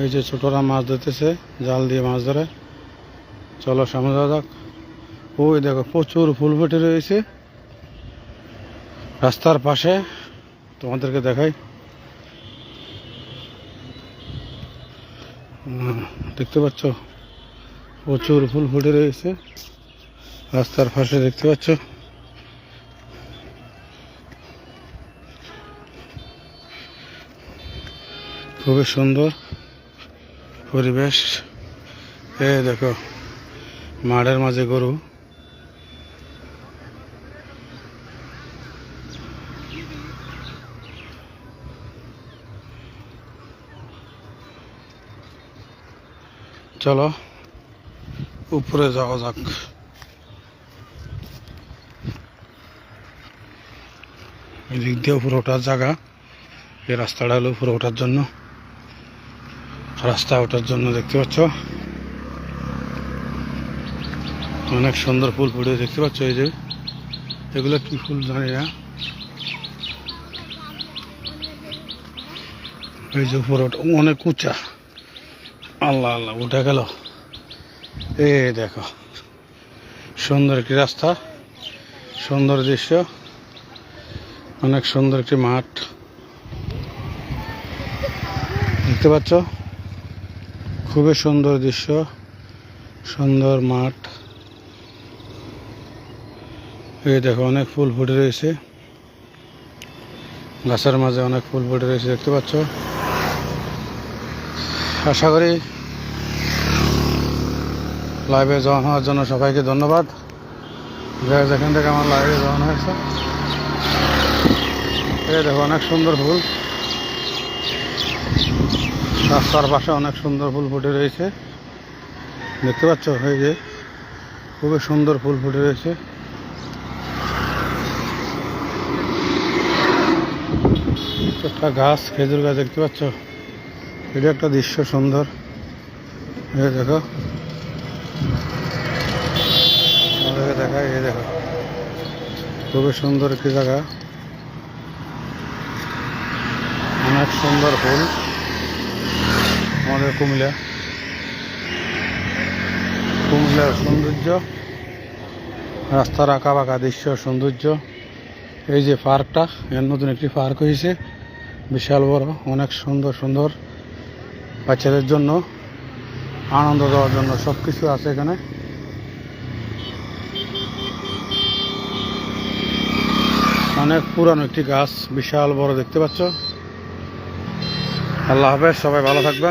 এই যে ছোটরা মাছ ধরতেছে, জাল দিয়ে মাছ ধরে। চলো সামনে যাওয়া যাক। ওই দেখো, প্রচুর ফুল ফুটে রয়েছে। রাস্তার পাশে তোমাদেরকে দেখাই। দেখতে পাচ্ছ? প্রচুর ফুল ফুটে রয়েছে। রাস্তার পাশে দেখতে পাচ্ছ? খুবই সুন্দর। পরিবেশ। এ দেখো, মাঠের মাঝে গরু। চলো, উপরে যাওয়া যাক। এদিক দিয়ে উপরে ওঠার জায়গা। এই রাস্তাটা হলো উপরে ওঠার জন্য। রাস্তা ওঠার জন্য দেখতে পাচ্ছ? অনেক সুন্দর ফুল ফুটে দেখতে পাচ্ছ এই যে। এগুলো কি ফুল জানি না। এই যে উপরে অনেক উঁচা। আল্লাহ আল্লাহ, উঠে গেল। এ দেখো, সুন্দর একটি রাস্তা, সুন্দর দৃশ্য, অনেক সুন্দর একটি মাঠ। দেখতে পাচ্ছ? খুবই সুন্দর দৃশ্য, সুন্দর মাঠ। এই দেখো, অনেক ফুল ফুটে রয়েছে। গাছের মাঝে অনেক ফুল ফুটে রয়েছে, দেখতে পাচ্ছ? আশা করি লাইভে জয়েন হওয়ার জন্য সবাইকে ধন্যবাদ। যেখান থেকে আমার লাইভে জয়েন হয়েছে। এই দেখো, অনেক সুন্দর ফুল। রাস্তার পাশে অনেক সুন্দর ফুল ফুটে রয়েছে। দেখতে পাচ্ছ? এই যে খুবই সুন্দর ফুল ফুটে রয়েছে। একটা গাছ, খেজুর গাছ দেখতে পাচ্ছ? এটা একটা দৃশ্য সুন্দর। এই দেখো। দেখায়, এই দেখো। খুবই সুন্দর একটি জায়গা। অনেক সুন্দর ফুল। আমাদের কুমিল্লা। কুমিল্লার সৌন্দর্য, রাস্তার আঁকা বাঁকা দৃশ্য, সৌন্দর্য। এই যে পার্কটা, এর নতুন একটি পার্ক হয়েছে। বিশাল বড়, অনেক সুন্দর সুন্দর। বাচ্চাদের জন্য, আনন্দ দেওয়ার জন্য সব কিছু আছে এখানে। অনেক পুরানো একটি গাছ, বিশাল বড়, দেখতে পাচ্ছ? আল্লাহ হাফেজ, সবাই ভালো থাকবে।